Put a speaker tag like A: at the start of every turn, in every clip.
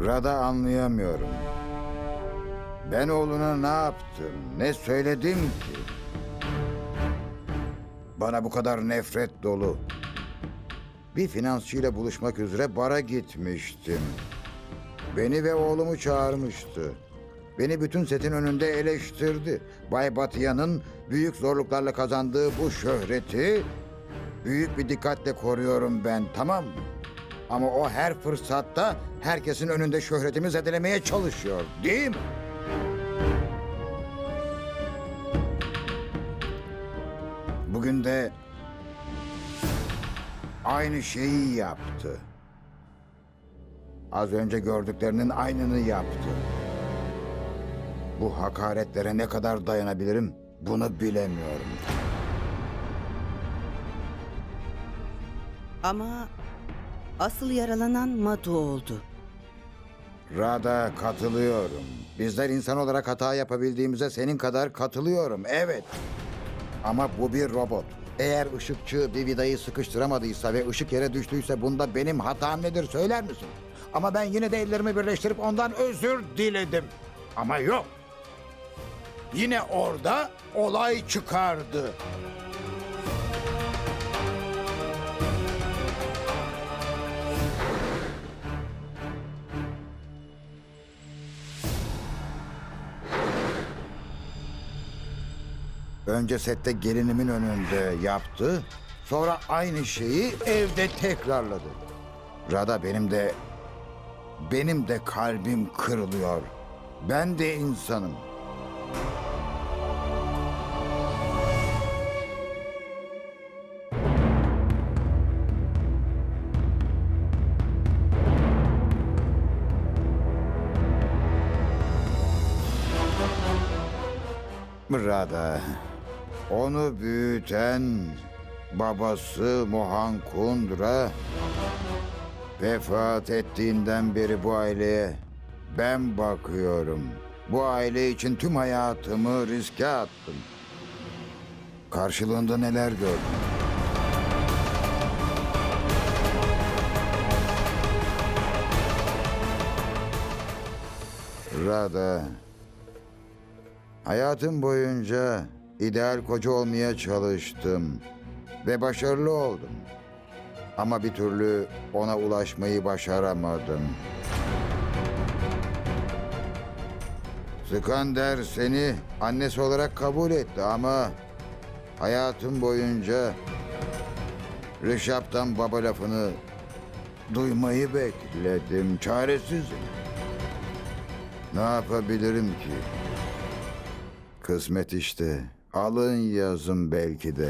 A: Rada anlayamıyorum. Ben oğluna ne yaptım, ne söyledim ki? Bana bu kadar nefret dolu. Bir finansçıyla buluşmak üzere bara gitmiştim. Beni ve oğlumu çağırmıştı. Beni bütün setin önünde eleştirdi. Bay Batıyan'ın büyük zorluklarla kazandığı bu şöhreti büyük bir dikkatle koruyorum ben, tamam mı? Ama o her fırsatta herkesin önünde şöhretimi zedelemeye çalışıyor, değil mi? Bugün de aynı şeyi yaptı. Az önce gördüklerinin aynını yaptı. Bu hakaretlere ne kadar dayanabilirim bunu bilemiyorum.
B: Ama asıl yaralanan Madu oldu.
A: Rada katılıyorum. Bizler insan olarak hata yapabildiğimize senin kadar katılıyorum. Evet. Ama bu bir robot. Eğer ışıkçı bir vidayı sıkıştıramadıysa ve ışık yere düştüyse bunda benim hatam nedir söyler misin? Ama ben yine de ellerimi birleştirip ondan özür diledim. Ama yok. Yine orada olay çıkardı. Önce sette gelinimin önünde yaptı. Sonra aynı şeyi evde tekrarladı. Rada benim de benim de kalbim kırılıyor. Ben de insanım. Rada. Onu büyüten babası Mohan Kundra vefat ettiğinden beri bu aileye ben bakıyorum. Bu aile için tüm hayatımı riske attım. Karşılığında neler gördüm. Rada, Hayatım boyunca ideal koca olmaya çalıştım ve başarılı oldum. Ama bir türlü ona ulaşmayı başaramadım. Skander seni annesi olarak kabul etti ama hayatım boyunca Rişap'tan baba lafını duymayı bekledim. Çaresizim. Ne yapabilirim ki? Kısmet işte. Alın yazın belki de.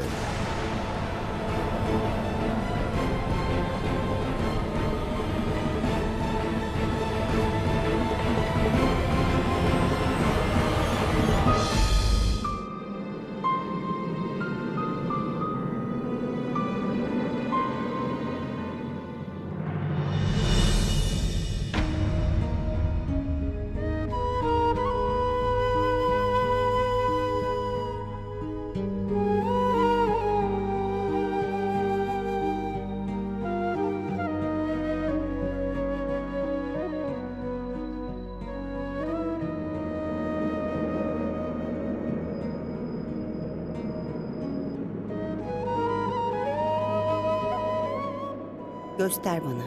B: Göster bana.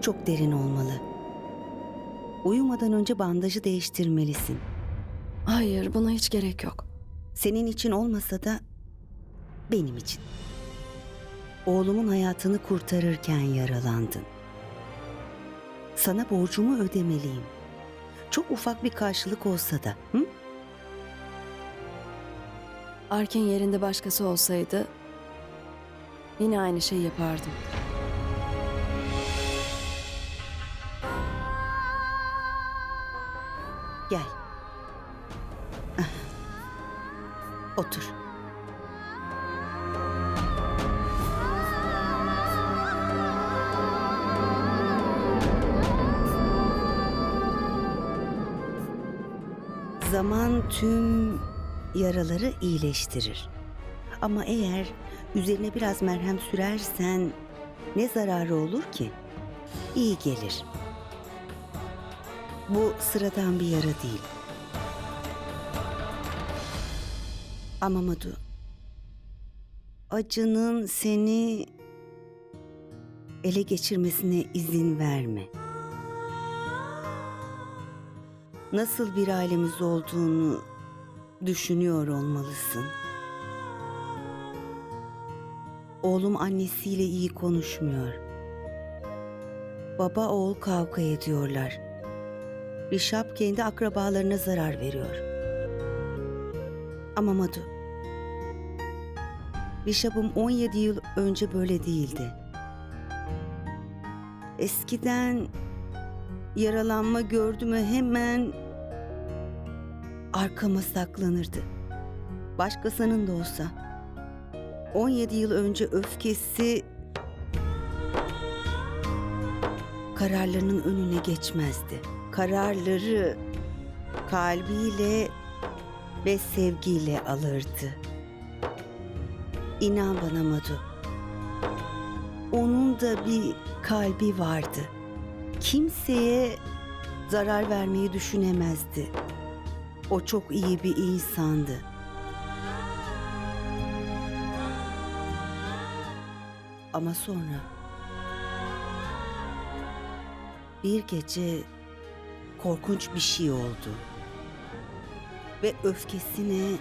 B: Çok derin olmalı. Uyumadan önce bandajı değiştirmelisin.
C: Hayır, buna hiç gerek yok.
B: Senin için olmasa da benim için. Oğlumun hayatını kurtarırken yaralandın. Sana borcumu ödemeliyim. Çok ufak bir karşılık olsa da. Hı?
C: Arkin yerinde başkası olsaydı yine aynı şeyi yapardım.
B: Gel. Ah. Otur. Zaman tüm yaraları iyileştirir. Ama eğer üzerine biraz merhem sürersen ne zararı olur ki? İyi gelir. Bu sıradan bir yara değil. Ama Madu, acının seni ele geçirmesine izin verme. Nasıl bir ailemiz olduğunu düşünüyor olmalısın. Oğlum annesiyle iyi konuşmuyor. Baba oğul kavga ediyorlar. Rişap kendi akrabalarına zarar veriyor. Ama Madu, Rişap'ım 17 yıl önce böyle değildi. Eskiden yaralanma gördü mü hemen arkama saklanırdı. Başkasının da olsa. 17 yıl önce öfkesi kararlarının önüne geçmezdi. Kararları kalbiyle ve sevgiyle alırdı. İnan bana Madu. Onun da bir kalbi vardı. Kimseye zarar vermeyi düşünemezdi. O çok iyi bir insandı. Ama sonra bir gece korkunç bir şey oldu. Ve öfkesine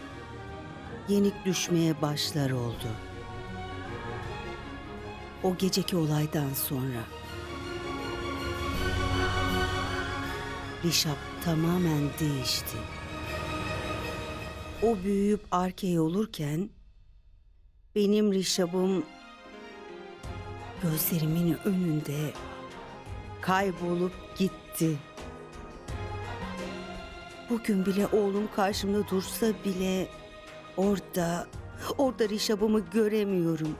B: yenik düşmeye başlar oldu. O geceki olaydan sonra Rişap tamamen değişti. O büyüyüp arkey olurken benim Rişap'ım gözlerimin önünde kaybolup gitti. Bugün bile oğlum karşımda dursa bile orada, orada Rişap'ımı göremiyorum.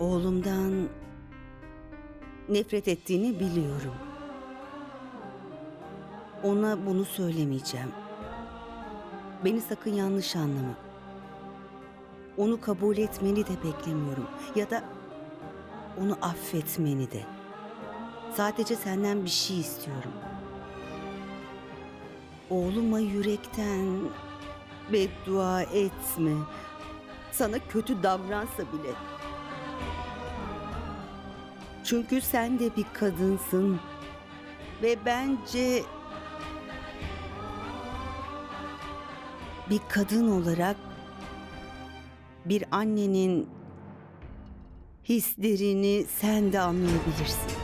B: Oğlumdan nefret ettiğini biliyorum. Ona bunu söylemeyeceğim. Beni sakın yanlış anlama. Onu kabul etmeni de beklemiyorum. Ya da onu affetmeni de. Sadece senden bir şey istiyorum. Oğluma yürekten beddua etme. Sana kötü davransa bile. Çünkü sen de bir kadınsın. Ve bence bir kadın olarak bir annenin hislerini sen de anlayabilirsin.